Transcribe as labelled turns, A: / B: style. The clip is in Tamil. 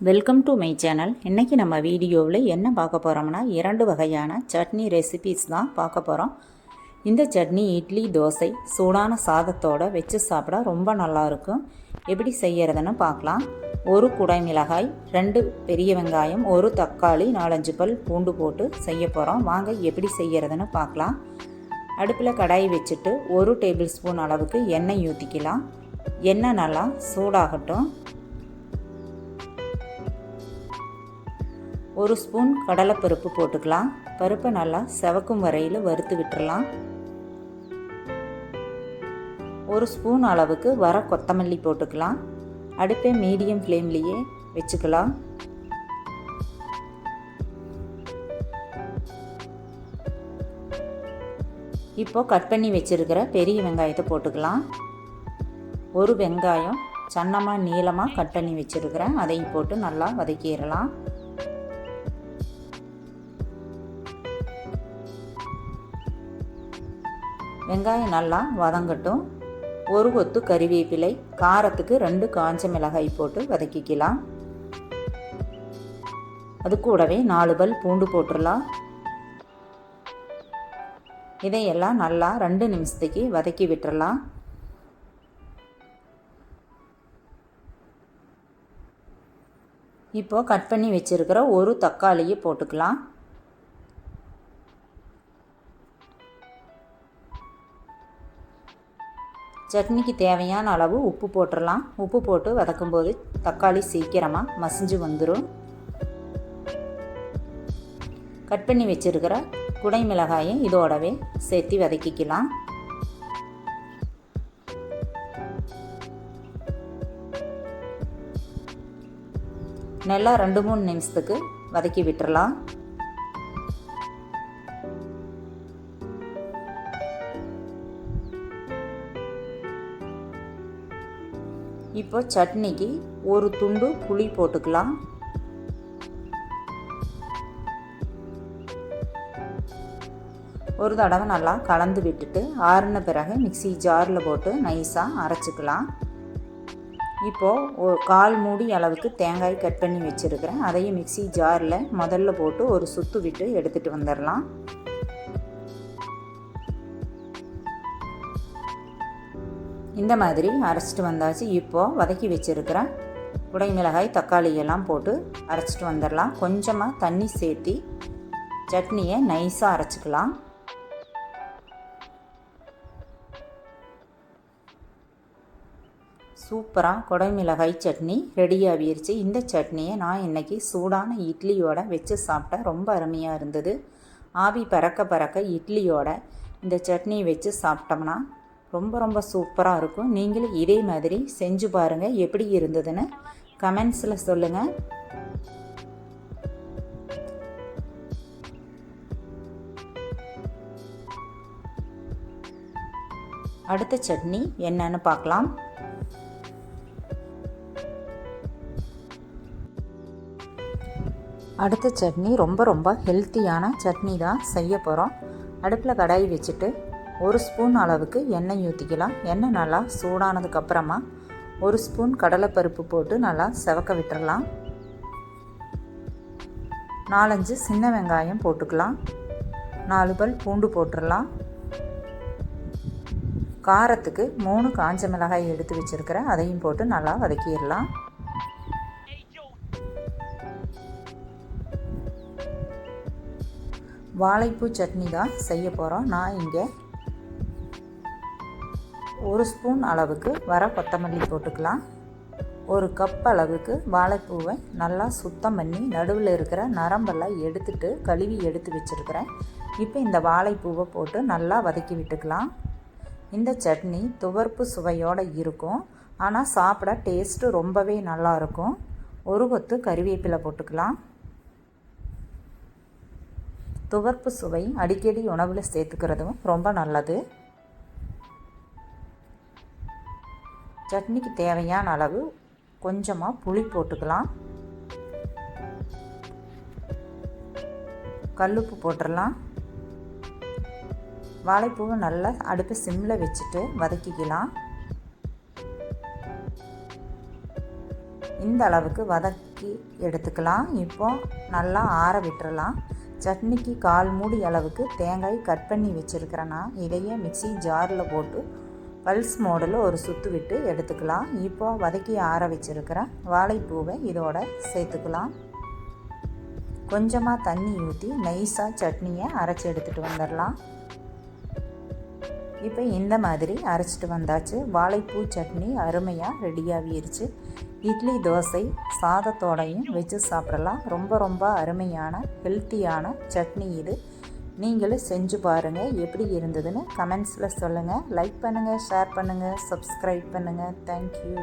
A: வெல்கம் டு மை சேனல் இன்றைக்கி நம்ம வீடியோவில் என்ன பார்க்க போகிறோம்னா இரண்டு வகையான சட்னி ரெசிபீஸ் தான் பார்க்க போகிறோம் இந்த சட்னி இட்லி தோசை சூடான சாதத்தோடு வச்சு சாப்பிட ரொம்ப நல்லாயிருக்கும் எப்படி செய்யறதுன்னு பார்க்கலாம். ஒரு குடை மிளகாய் ரெண்டு பெரிய வெங்காயம் ஒரு தக்காளி நாலஞ்சு பல் பூண்டு போட்டு செய்ய போகிறோம் வாங்க எப்படி செய்யறதுன்னு பார்க்கலாம். அடுப்பில் கடாய் வச்சுட்டு ஒரு டேபிள் ஸ்பூன் அளவுக்கு எண்ணெய் ஊற்றிக்கலாம் எண்ணெய் நல்லா சூடாகட்டும். ஒரு ஸ்பூன் கடலைப்பருப்பு போட்டுக்கலாம். பருப்பை நல்லா செவக்கும் வரையில் வறுத்து விட்டுறலாம். ஒரு ஸ்பூன் அளவுக்கு வர கொத்தமல்லி போட்டுக்கலாம். அடுப்பை மீடியம் ஃப்ளேம்லேயே வச்சுக்கலாம். இப்போ கட் பண்ணி வச்சுருக்கிற பெரிய வெங்காயத்தை போட்டுக்கலாம். ஒரு வெங்காயம் சன்னமாக நீளமாக கட் பண்ணி வச்சுருக்கிறேன். அதையும் போட்டு நல்லா வதக்கிடலாம். வெங்காயம் நல்லா வதங்கட்டும். ஒரு கொத்து கறிவேப்பிலை காரத்துக்கு ரெண்டு காஞ்ச மிளகாய் போட்டு வதக்கிக்கலாம். அது கூடவே நாலு பல் பூண்டு போட்டுடலாம் இதையெல்லாம் நல்லா ரெண்டு நிமிஷத்துக்கு வதக்கி விட்டுடலாம் இப்போது கட் பண்ணி வச்சுருக்கிற ஒரு தக்காளியை போட்டுக்கலாம். சட்னிக்கு தேவையான அளவு உப்பு போட்டுடலாம் உப்பு போட்டு வதக்கும்போது தக்காளி சீக்கிரமாக மசிஞ்சு வந்துடும் கட் பண்ணி வச்சுருக்கிற குடை மிளகாயும் இதோடவே சேர்த்து வதக்கிக்கலாம். நல்லா ரெண்டு மூணு நிமிஷத்துக்கு வதக்கி விட்டுறலாம். இப்போ சட்னிக்கு ஒரு துண்டு புளி போட்டுக்கலாம். ஒரு தடவை நல்லா கலந்து விட்டுட்டு ஆறின பிறகு மிக்சி ஜாரில் போட்டு நைஸாக அரைச்சிக்கலாம். இப்போது ஒரு கால் மூடி அளவுக்கு தேங்காய் கட் பண்ணி வச்சுருக்கிறேன். அதையும் மிக்சி ஜாரில் முதல்ல போட்டு ஒரு சுத்து விட்டு எடுத்துகிட்டு வந்துடலாம் இந்த மாதிரி அரைச்சிட்டு வந்தாச்சு. இப்போது வதக்கி வச்சுருக்கிற குடை மிளகாய் தக்காளி எல்லாம் போட்டு அரைச்சிட்டு வந்துடலாம். கொஞ்சமாக தண்ணி சேர்த்தி சட்னியை நைஸாக அரைச்சிக்கலாம். சூப்பராக குடை மிளகாய் சட்னி ரெடி ஆகிருச்சு. இந்த சட்னியை நான் இன்றைக்கி சூடான இட்லியோட வச்சு சாப்பிட்டேன். ரொம்ப அருமையாக இருந்தது. ஆவி பறக்க பறக்க இட்லியோட இந்த சட்னி வச்சு சாப்பிட்டோம்னா ரொம்ப ரொம்ப சூப்பராக இருக்கும். நீங்களும் இதே மாதிரி செஞ்சு பாருங்கள் எப்படி இருந்ததுன்னு கமெண்ட்ஸில் சொல்லுங்கள் அடுத்த சட்னி என்னன்னு பார்க்கலாம். அடுத்த சட்னி ரொம்ப ரொம்ப ஹெல்த்தியான சட்னி தான் செய்ய போகிறோம் அடுப்பில் கடாய் வச்சுட்டு ஒரு ஸ்பூன் அளவுக்கு எண்ணெய் ஊற்றிக்கலாம் எண்ணெய் நல்லா சூடானதுக்கப்புறமா ஒரு ஸ்பூன் கடலைப்பருப்பு போட்டு நல்லா செவக்க விட்டுறலாம். நாலஞ்சு சின்ன வெங்காயம் போட்டுக்கலாம். நாலு பல் பூண்டு போட்டுடலாம் காரத்துக்கு மூணு காஞ்ச மிளகாய் எடுத்து வச்சுருக்கிறேன் அதையும் போட்டு நல்லா வதக்கிடலாம். வாழைப்பூ சட்னி தான் செய்ய போகிறோம் நான் இங்கே ஒரு ஸ்பூன் அளவுக்கு வர கொத்தமல்லி போட்டுக்கலாம். ஒரு கப் அளவுக்கு வாழைப்பூவை நல்லா சுத்தம் பண்ணி நடுவில் இருக்கிற நரம்பெல்லாம் எடுத்துட்டு கழுவி எடுத்து வச்சுருக்கிறேன். இப்போ இந்த வாழைப்பூவை போட்டு நல்லா வதக்கி விட்டுக்கலாம். இந்த சட்னி துவர்ப்பு சுவையோடு இருக்கும். ஆனால் சாப்பிட டேஸ்ட்டு ரொம்பவே நல்லாயிருக்கும் ஒரு கொத்து கறிவேப்பிலை போட்டுக்கலாம். துவர்ப்பு சுவை அடிக்கடி உணவில் சேர்த்துக்கிறதும் ரொம்ப நல்லது. சட்னிக்கு தேவையான அளவு கொஞ்சமாக புளி போட்டுக்கலாம். கல்லுப்பு போட்டுடலாம் வாழைப்பூவை நல்லா அடுப்பு சிம்மில் வச்சுட்டு வதக்கிக்கலாம். இந்த அளவுக்கு வதக்கி எடுத்துக்கலாம். இப்போ நல்லா ஆற விட்டுறலாம். சட்னிக்கு கால் மூடி அளவுக்கு தேங்காய் கட் பண்ணி வச்சுருக்கிறேன்னா இதையே மிக்ஸி ஜாரில் போட்டு பல்ஸ் மோடில் ஒரு சுற்று விட்டு எடுத்துக்கலாம். இப்போ வதக்கி ஆற வச்சுருக்கிற வாழைப்பூவை இதோட சேர்த்துக்கலாம். கொஞ்சமாக தண்ணி ஊற்றி நைஸாக சட்னியை அரைச்சி எடுத்துகிட்டு வந்துடலாம். இப்போ இந்த மாதிரி அரைச்சிட்டு வந்தாச்சு. வாழைப்பூ சட்னி அருமையாக ரெடியாகிருச்சு. இட்லி தோசை சாதத்தோடையும் வச்சு சாப்பிடலாம். ரொம்ப ரொம்ப அருமையான ஹெல்த்தியான சட்னி இது. நீங்களும் செஞ்சு பாருங்கள் எப்படி இருந்ததுன்னு கமெண்ட்ஸில் சொல்லுங்கள் லைக் பண்ணுங்கள் ஷேர் பண்ணுங்கள் சப்ஸ்கிரைப் பண்ணுங்கள் தேங்க்யூ